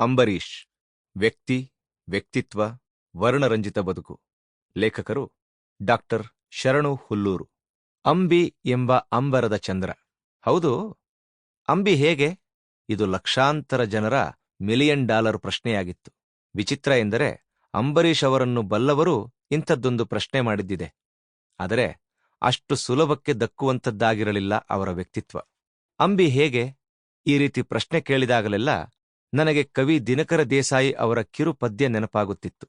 ಅಂಬರೀಷ್, ವ್ಯಕ್ತಿ, ವ್ಯಕ್ತಿತ್ವ, ವರ್ಣರಂಜಿತ ಬದುಕು. ಲೇಖಕರು ಡಾಕ್ಟರ್ ಶರಣು ಹುಲ್ಲೂರು. ಅಂಬಿ ಎಂಬ ಅಂಬರದ ಚಂದ್ರ. ಹೌದು, ಅಂಬಿ ಹೇಗೆ? ಇದು ಲಕ್ಷಾಂತರ ಜನರ ಮಿಲಿಯನ್ ಡಾಲರ್ ಪ್ರಶ್ನೆಯಾಗಿತ್ತು. ವಿಚಿತ್ರ ಎಂದರೆ ಅಂಬರೀಷ್ ಅವರನ್ನು ಬಲ್ಲವರು ಇಂಥದ್ದೊಂದು ಪ್ರಶ್ನೆ ಮಾಡಿದ್ದಿದೆ. ಆದರೆ ಅಷ್ಟು ಸುಲಭಕ್ಕೆ ದಕ್ಕುವಂಥದ್ದಾಗಿರಲಿಲ್ಲ ಅವರ ವ್ಯಕ್ತಿತ್ವ. ಅಂಬಿ ಹೇಗೆ? ಈ ರೀತಿ ಪ್ರಶ್ನೆ ಕೇಳಿದಾಗಲೆಲ್ಲ ನನಗೆ ಕವಿ ದಿನಕರ ದೇಸಾಯಿ ಅವರ ಕಿರು ಪದ್ಯ ನೆನಪಾಗುತ್ತಿತ್ತು.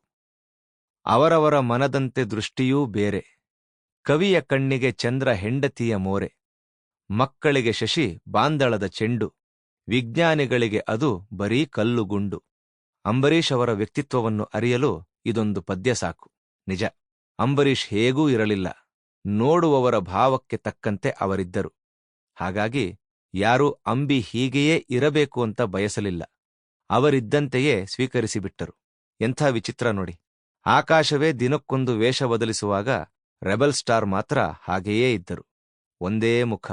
ಅವರವರ ಮನದಂತೆ ದೃಷ್ಟಿಯೂ ಬೇರೆ. ಕವಿಯ ಕಣ್ಣಿಗೆ ಚಂದ್ರ ಹೆಂಡತಿಯ ಮೋರೆ. ಮಕ್ಕಳಿಗೆ ಶಶಿ ಬಾಂದಳದ ಚೆಂಡು. ವಿಜ್ಞಾನಿಗಳಿಗೆ ಅದು ಬರೀ ಕಲ್ಲುಗುಂಡು ಅಂಬರೀಷ್ ಅವರ ವ್ಯಕ್ತಿತ್ವವನ್ನು ಅರಿಯಲು ಇದೊಂದು ಪದ್ಯ ಸಾಕು. ನಿಜ. ಅಂಬರೀಷ್ ಹೇಗೂ ಇರಲಿಲ್ಲ. ನೋಡುವವರ ಭಾವಕ್ಕೆ ತಕ್ಕಂತೆ ಅವರಿದ್ದರು. ಹಾಗಾಗಿ ಯಾರೂ ಅಂಬಿ ಹೀಗೆಯೇ ಇರಬೇಕು ಅಂತ ಬಯಸಲಿಲ್ಲ. ಅವರಿದ್ದಂತೆಯೇ ಸ್ವೀಕರಿಸಿಬಿಟ್ಟರು. ಎಂಥ ವಿಚಿತ್ರ ನೋಡಿ. ಆಕಾಶವೇ ದಿನಕ್ಕೊಂದು ವೇಷ ಬದಲಿಸುವಾಗ ರೆಬಲ್ ಸ್ಟಾರ್ ಮಾತ್ರ ಹಾಗೆಯೇ ಇದ್ದರು. ಒಂದೇ ಮುಖ.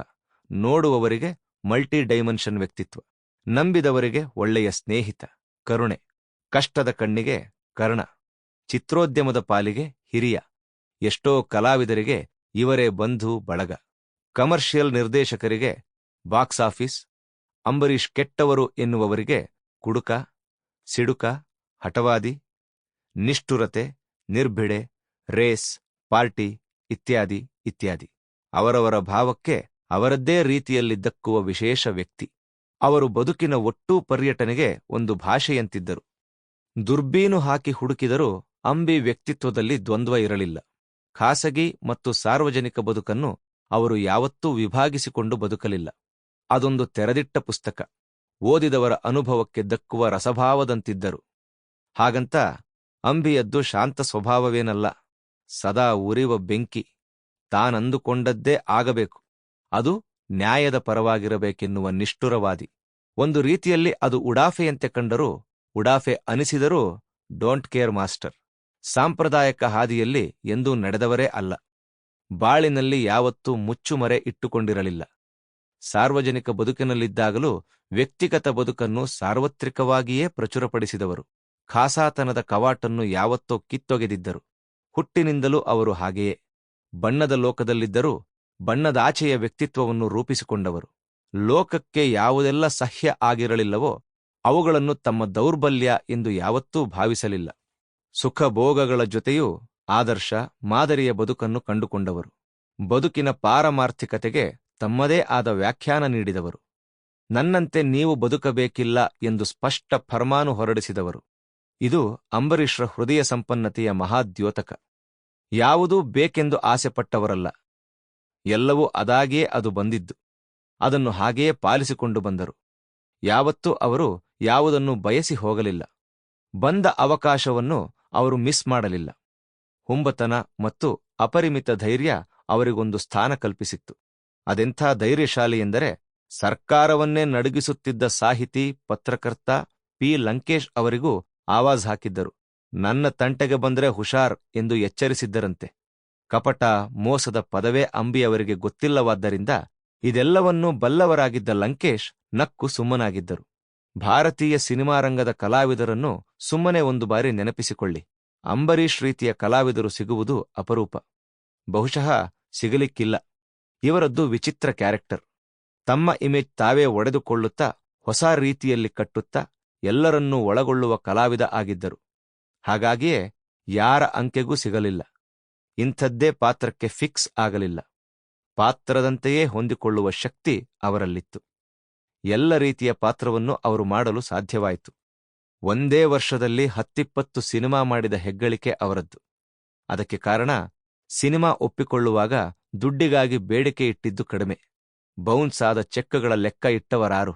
ನೋಡುವವರಿಗೆ ಮಲ್ಟಿ ಡೈಮೆನ್ಷನ್ ವ್ಯಕ್ತಿತ್ವ. ನಂಬಿದವರಿಗೆ ಒಳ್ಳೆಯ ಸ್ನೇಹಿತ. ಕರುಣೆ. ಕಷ್ಟದ ಕಣ್ಣಿಗೆ ಕರ್ಣ. ಚಿತ್ರೋದ್ಯಮದ ಪಾಲಿಗೆ ಹಿರಿಯ. ಎಷ್ಟೋ ಕಲಾವಿದರಿಗೆ ಇವರೇ ಬಂಧು, ಬಳಗ. ಕಮರ್ಷಿಯಲ್ ನಿರ್ದೇಶಕರಿಗೆ ಬಾಕ್ಸ್ ಆಫೀಸ್. ಅಂಬರೀಷ್ ಕೆಟ್ಟವರು ಎನ್ನುವವರಿಗೆ ಕುಡುಕ, ಸಿಡುಕ, ಹಠವಾದಿ, ನಿಷ್ಠುರತೆ, ನಿರ್ಭಿಡೆ, ರೇಸ್, ಪಾರ್ಟಿ ಇತ್ಯಾದಿ ಇತ್ಯಾದಿ. ಅವರವರ ಭಾವಕ್ಕೆ ಅವರದ್ದೇ ರೀತಿಯಲ್ಲಿ ದಕ್ಕುವ ವಿಶೇಷ ವ್ಯಕ್ತಿ. ಅವರು ಬದುಕಿನ ಒಟ್ಟೂ ಪರ್ಯಟನೆಗೆ ಒಂದು ಭಾಷೆಯಂತಿದ್ದರು. ದುರ್ಬೀನು ಹಾಕಿ ಹುಡುಕಿದರೂ ಅಂಬಿ ವ್ಯಕ್ತಿತ್ವದಲ್ಲಿ ದ್ವಂದ್ವ ಇರಲಿಲ್ಲ. ಖಾಸಗಿ ಮತ್ತು ಸಾರ್ವಜನಿಕ ಬದುಕನ್ನು ಅವರು ಯಾವತ್ತೂ ವಿಭಾಗಿಸಿಕೊಂಡು ಬದುಕಲಿಲ್ಲ. ಅದೊಂದು ತೆರೆದಿಟ್ಟ ಪುಸ್ತಕ. ಓದಿದವರ ಅನುಭವಕ್ಕೆ ದಕ್ಕುವ ರಸಭಾವದಂತಿದ್ದರು. ಹಾಗಂತ ಅಂಬಿಯದ್ದು ಶಾಂತ ಸ್ವಭಾವವೇನಲ್ಲ. ಸದಾ ಉರಿವ ಬೆಂಕಿ. ತಾನಂದುಕೊಂಡದ್ದೇ ಆಗಬೇಕು. ಅದು ನ್ಯಾಯದ ಪರವಾಗಿರಬೇಕೆನ್ನುವ ನಿಷ್ಠುರವಾದಿ. ಒಂದು ರೀತಿಯಲ್ಲಿ ಅದು ಉಡಾಫೆಯಂತೆ ಕಂಡರೂ, ಉಡಾಫೆ ಅನಿಸಿದರೂ, ಡೋಂಟ್ ಕೇರ್ ಮಾಸ್ಟರ್. ಸಾಂಪ್ರದಾಯಿಕ ಹಾದಿಯಲ್ಲಿ ಎಂದೂ ನಡೆದವರೇ ಅಲ್ಲ. ಬಾಳಿನಲ್ಲಿ ಯಾವತ್ತೂ ಮುಚ್ಚುಮರೆ ಇಟ್ಟುಕೊಂಡಿರಲಿಲ್ಲ. ಸಾರ್ವಜನಿಕ ಬದುಕಿನಲ್ಲಿದ್ದಾಗಲೂ ವ್ಯಕ್ತಿಗತ ಬದುಕನ್ನು ಸಾರ್ವತ್ರಿಕವಾಗಿಯೇ ಪ್ರಚುರಪಡಿಸಿದವರು. ಖಾಸಾತನದ ಕವಾಟನ್ನು ಯಾವತ್ತೋ ಕಿತ್ತೊಗೆದಿದ್ದರು. ಹುಟ್ಟಿನಿಂದಲೂ ಅವರು ಹಾಗೆಯೇ. ಬಣ್ಣದ ಲೋಕದಲ್ಲಿದ್ದರೂ ಬಣ್ಣದಾಚೆಯ ವ್ಯಕ್ತಿತ್ವವನ್ನು ರೂಪಿಸಿಕೊಂಡವರು. ಲೋಕಕ್ಕೆ ಯಾವುದೆಲ್ಲ ಸಹ್ಯ ಆಗಿರಲಿಲ್ಲವೋ ಅವುಗಳನ್ನು ತಮ್ಮ ದೌರ್ಬಲ್ಯ ಎಂದು ಯಾವತ್ತೂ ಭಾವಿಸಲಿಲ್ಲ. ಸುಖಭೋಗಗಳ ಜೊತೆಯೂ ಆದರ್ಶ, ಮಾದರಿಯ ಬದುಕನ್ನು ಕಂಡುಕೊಂಡವರು. ಬದುಕಿನ ಪಾರಮಾರ್ಥಿಕತೆಗೆ ತಮ್ಮದೇ ಆದ ವ್ಯಾಖ್ಯಾನ ನೀಡಿದವರು. ನನ್ನಂತೆ ನೀವು ಬದುಕಬೇಕಿಲ್ಲ ಎಂದು ಸ್ಪಷ್ಟ ಫರ್ಮಾನು ಹೊರಡಿಸಿದವರು. ಇದು ಅಂಬರೀಷ್ರ ಹೃದಯ ಸಂಪನ್ನತೆಯ ಮಹಾದ್ಯೋತಕ. ಯಾವುದೂ ಬೇಕೆಂದು ಆಸೆಪಟ್ಟವರಲ್ಲ. ಎಲ್ಲವೂ ಅದಾಗಿಯೇ ಅದು ಬಂದಿದ್ದು. ಅದನ್ನು ಹಾಗೆಯೇ ಪಾಲಿಸಿಕೊಂಡು ಬಂದರು. ಯಾವತ್ತೂ ಅವರು ಯಾವುದನ್ನು ಬಯಸಿ ಹೋಗಲಿಲ್ಲ. ಬಂದ ಅವಕಾಶವನ್ನು ಅವರು ಮಿಸ್ ಮಾಡಲಿಲ್ಲ. ಹುಂಬತನ ಮತ್ತು ಅಪರಿಮಿತ ಧೈರ್ಯ ಅವರಿಗೊಂದು ಸ್ಥಾನ ಕಲ್ಪಿಸಿತ್ತು. ಅದೆಂಥ ಧೈರ್ಯಶಾಲಿ ಎಂದರೆ ಸರ್ಕಾರವನ್ನೇ ನಡುಗಿಸುತ್ತಿದ್ದ ಸಾಹಿತಿ, ಪತ್ರಕರ್ತ ಪಿ. ಲಂಕೇಶ್ ಅವರಿಗೂ ಆವಾಜ್ ಹಾಕಿದ್ದರು. ನನ್ನ ತಂಟೆಗೆ ಬಂದ್ರೆ ಹುಷಾರ್ ಎಂದು ಎಚ್ಚರಿಸಿದ್ದರಂತೆ. ಕಪಟ, ಮೋಸದ ಪದವೇ ಅಂಬಿ ಅವರಿಗೆ ಗೊತ್ತಿಲ್ಲವಾದ್ದರಿಂದ ಇದೆಲ್ಲವನ್ನೂ ಬಲ್ಲವರಾಗಿದ್ದ ಲಂಕೇಶ್ ನಕ್ಕು ಸುಮ್ಮನಾಗಿದ್ದರು. ಭಾರತೀಯ ಸಿನಿಮಾ ರಂಗದ ಕಲಾವಿದರನ್ನು ಸುಮ್ಮನೆ ಒಂದು ಬಾರಿ ನೆನಪಿಸಿಕೊಳ್ಳಿ. ಅಂಬರೀಶ್ ರೀತಿಯ ಕಲಾವಿದರು ಸಿಗುವುದು ಅಪರೂಪ. ಬಹುಶಃ ಸಿಗಲಿಕ್ಕಿಲ್ಲ. ಇವರದ್ದು ವಿಚಿತ್ರ ಕ್ಯಾರೆಕ್ಟರ್. ತಮ್ಮ ಇಮೇಜ್ ತಾವೇ ಒಡೆದುಕೊಳ್ಳುತ್ತಾ, ಹೊಸ ರೀತಿಯಲ್ಲಿ ಕಟ್ಟುತ್ತಾ, ಎಲ್ಲರನ್ನೂ ಒಳಗೊಳ್ಳುವ ಕಲಾವಿದ ಆಗಿದ್ದರು. ಹಾಗಾಗಿಯೇ ಯಾರ ಅಂಕೆಗೂ ಸಿಗಲಿಲ್ಲ. ಇಂಥದ್ದೇ ಪಾತ್ರಕ್ಕೆ ಫಿಕ್ಸ್ ಆಗಲಿಲ್ಲ. ಪಾತ್ರದಂತೆಯೇ ಹೊಂದಿಕೊಳ್ಳುವ ಶಕ್ತಿ ಅವರಲ್ಲಿತ್ತು. ಎಲ್ಲ ರೀತಿಯ ಪಾತ್ರವನ್ನು ಅವರು ಮಾಡಲು ಸಾಧ್ಯವಾಯಿತು. ಒಂದೇ ವರ್ಷದಲ್ಲಿ ಹತ್ತಿಪ್ಪತ್ತು ಸಿನಿಮಾ ಮಾಡಿದ ಹೆಗ್ಗಳಿಕೆ ಅವರದ್ದು. ಅದಕ್ಕೆ ಕಾರಣ ಸಿನಿಮಾ ಒಪ್ಪಿಕೊಳ್ಳುವಾಗ ದುಡ್ಡಿಗಾಗಿ ಬೇಡಿಕೆ ಇಟ್ಟಿದ್ದು ಕಡಿಮೆ. ಬೌನ್ಸ್ ಆದ ಚೆಕ್ಕಗಳ ಲೆಕ್ಕ ಇಟ್ಟವರಾರು.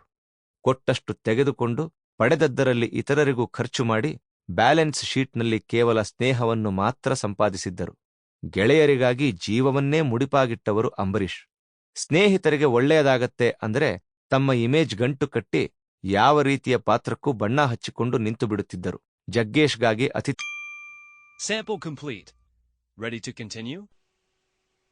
ಕೊಟ್ಟಷ್ಟು ತೆಗೆದುಕೊಂಡು ಪಡೆದದ್ದರಲ್ಲಿ ಇತರರಿಗೂ ಖರ್ಚು ಮಾಡಿ ಬ್ಯಾಲೆನ್ಸ್ ಶೀಟ್ನಲ್ಲಿ ಕೇವಲ ಸ್ನೇಹವನ್ನು ಮಾತ್ರ ಸಂಪಾದಿಸಿದ್ದರು. ಗೆಳೆಯರಿಗಾಗಿ ಜೀವವನ್ನೇ ಮುಡಿಪಾಗಿಟ್ಟವರು ಅಂಬರೀಷ್. ಸ್ನೇಹಿತರಿಗೆ ಒಳ್ಳೆಯದಾಗತ್ತೆ ಅಂದರೆ ತಮ್ಮ ಇಮೇಜ್ ಗಂಟು ಕಟ್ಟಿ ಯಾವ ರೀತಿಯ ಪಾತ್ರಕ್ಕೂ ಬಣ್ಣ ಹಚ್ಚಿಕೊಂಡು ನಿಂತು ಬಿಡುತ್ತಿದ್ದರು ಜಗ್ಗೇಶ್ಗಾಗಿ ಅತಿಥಿ. Ready to continue?